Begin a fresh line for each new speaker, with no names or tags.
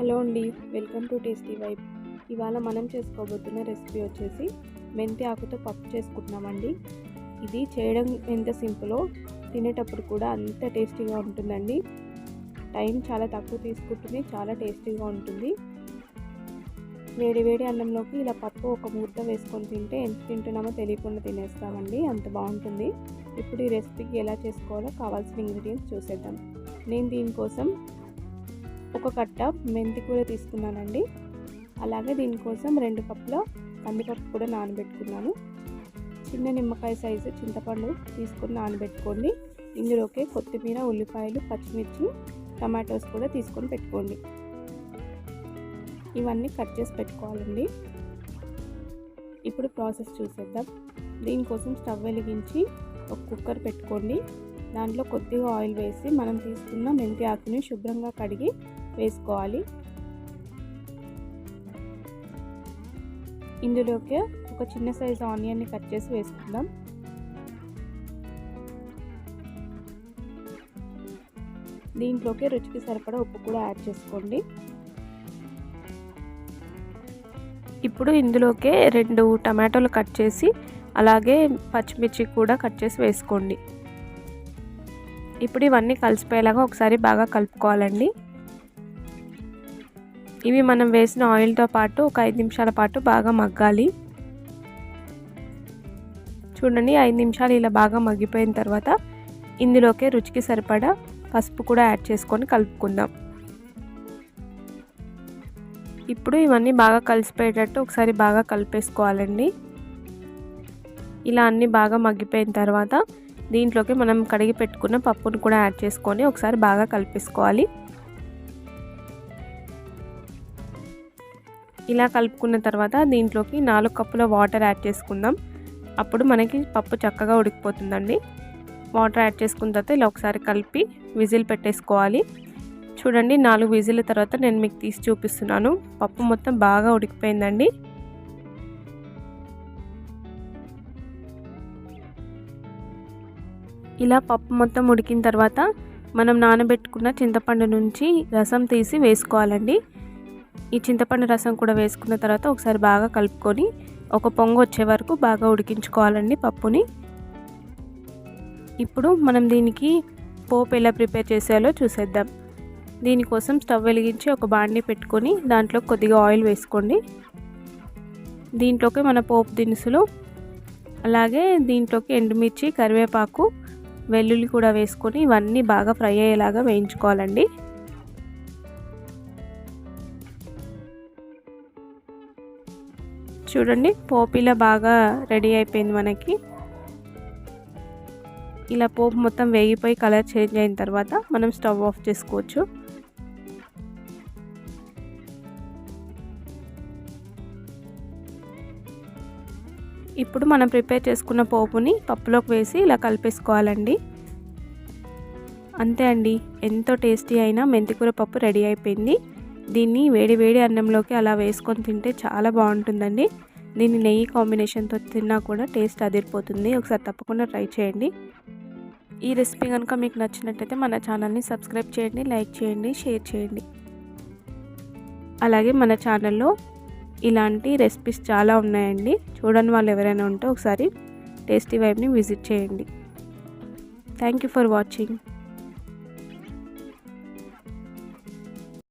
Hello అండి welcome to tasty vibe. ఇవాళ మనం చేసుకోబోతున్న రెసిపీ వచ్చేసి మెంతి ఆకుతో పప్పు చేసుకుంటున్నామండి. ఇది చేయడం ఎంత సింపులో తినేటప్పుడు కూడా అంత టేస్టీగా ఉంటుందండి. టైం చాలా తక్కువ తీసుకుంటుంది చాలా టేస్టీగా ఉంటుంది. వేడి వేడి అన్నంలోకి ఇలా పప్పు ఒక ముద్ద వేసుకొని తింటే ఎంత తింటున్నామో తెలియకుండా తినేస్తామండి అంత బాగుంటుంది. ఇప్పుడు ఈ రెసిపీకి ఎలా చేసుకోవాలో కావాల్సిన ఇంగ్రీడియంట్స్ చూసేద్దాం. నేను దీనికోసం ఒక కట్ట మెంతి కూర తీసుకున్నానండి. అలాగే దీనికోసం రెండు కప్పుల కందిపప్పు కూడా నానబెట్టుకున్నాను. చిన్న నిమ్మకాయ సైజు చింతపండు తీసుకొని నానబెట్టుకోండి. ఇందులోకి కొత్తిమీర ఉల్లిపాయలు పచ్చిమిర్చి టమాటోస్ కూడా తీసుకొని పెట్టుకోండి. ఇవన్నీ కట్ చేసి పెట్టుకోవాలండి. ఇప్పుడు ప్రాసెస్ చూసేద్దాం. దీనికోసం స్టవ్ వెలిగించి ఒక కుక్కర్ పెట్టుకోండి. దాంట్లో కొద్దిగా ఆయిల్ వేసి మనం తీసుకున్న మెంతి ఆకుని శుభ్రంగా కడిగి వేసుకోవాలి. ఇందులోకి ఒక చిన్న సైజు ఆనియన్ని కట్ చేసి వేసుకుందాం. దీంట్లోకి రుచికి సరిపడా ఉప్పు కూడా యాడ్ చేసుకోండి. ఇప్పుడు ఇందులోకే రెండు టమాటోలు కట్ చేసి అలాగే పచ్చిమిర్చి కూడా కట్ చేసి వేసుకోండి. ఇప్పుడు ఇవన్నీ కలిసిపోయేలాగా ఒకసారి బాగా కలుపుకోవాలండి. ఇవి మనం వేసిన ఆయిల్తో పాటు ఒక ఐదు నిమిషాల పాటు బాగా మగ్గాలి. చూడండి ఐదు నిమిషాలు ఇలా బాగా మగ్గిపోయిన తర్వాత ఇందులోకే రుచికి సరిపడా పసుపు కూడా యాడ్ చేసుకొని కలుపుకుందాం. ఇప్పుడు ఇవన్నీ బాగా కలిసిపోయేటట్టు ఒకసారి బాగా కలిపేసుకోవాలండి. ఇలా అన్నీ బాగా మగ్గిపోయిన తర్వాత దీంట్లోకి మనం కడిగి పెట్టుకున్న పప్పును కూడా యాడ్ చేసుకొని ఒకసారి బాగా కలిపేసుకోవాలి. ఇలా కలుపుకున్న తర్వాత దీంట్లోకి నాలుగు కప్పుల వాటర్ యాడ్ చేసుకుందాం. అప్పుడు మనకి పప్పు చక్కగా ఉడికిపోతుందండి. వాటర్ యాడ్ చేసుకున్న తర్వాత ఇలా ఒకసారి కలిపి విజిల్ పెట్టేసుకోవాలి. చూడండి నాలుగు విజిల్ తర్వాత నేను మీకు తీసి చూపిస్తున్నాను. పప్పు మొత్తం బాగా ఉడికిపోయిందండి. ఇలా పప్పు మొత్తం ఉడికిన తర్వాత మనం నానబెట్టుకున్న చింతపండు నుంచి రసం తీసి వేసుకోవాలండి. ఈ చింతపండు రసం కూడా వేసుకున్న తర్వాత ఒకసారి బాగా కలుపుకొని ఒక పొంగు వచ్చే వరకు బాగా ఉడికించుకోవాలండి పప్పుని. ఇప్పుడు మనం దీనికి పోపు ఎలా ప్రిపేర్ చేసేయాలో చూసేద్దాం. దీనికోసం స్టవ్ వెలిగించి ఒక బాండి పెట్టుకొని దాంట్లో కొద్దిగా ఆయిల్ వేసుకోండి. దీంట్లోకి మన పోపు దినుసులు అలాగే దీంట్లోకి ఎండుమిర్చి కరివేపాకు వెల్లుల్లి కూడా వేసుకొని ఇవన్నీ బాగా ఫ్రై అయ్యేలాగా వేయించుకోవాలండి. చూడండి పోపు ఇలా బాగా రెడీ అయిపోయింది మనకి. ఇలా పోపు మొత్తం వేగిపోయి కలర్ చేంజ్ అయిన తర్వాత మనం స్టవ్ ఆఫ్ చేసుకోవచ్చు. ఇప్పుడు మనం ప్రిపేర్ చేసుకున్న పోపుని పప్పులోకి వేసి ఇలా కలిపేసుకోవాలండి. అంతే అండి ఎంతో టేస్టీ అయిన మెంతికూర పప్పు రెడీ అయిపోయింది. దీన్ని వేడి వేడి అన్నంలోకి అలా వేసుకొని తింటే చాలా బాగుంటుందండి. దీన్ని నెయ్యి కాంబినేషన్తో తిన్నా కూడా టేస్ట్ అదిరిపోతుంది. ఒకసారి తప్పకుండా ట్రై చేయండి. ఈ రెసిపీ కనుక మీకు నచ్చినట్టయితే మన ఛానల్ని సబ్స్క్రైబ్ చేయండి లైక్ చేయండి షేర్ చేయండి. అలాగే మన ఛానల్లో ఇలాంటి రెసిపీస్ చాలా ఉన్నాయండి. చూడని వాళ్ళు ఎవరైనా ఉంటే ఒకసారి టేస్టీ వైబ్ని విజిట్ చేయండి. Thank you for watching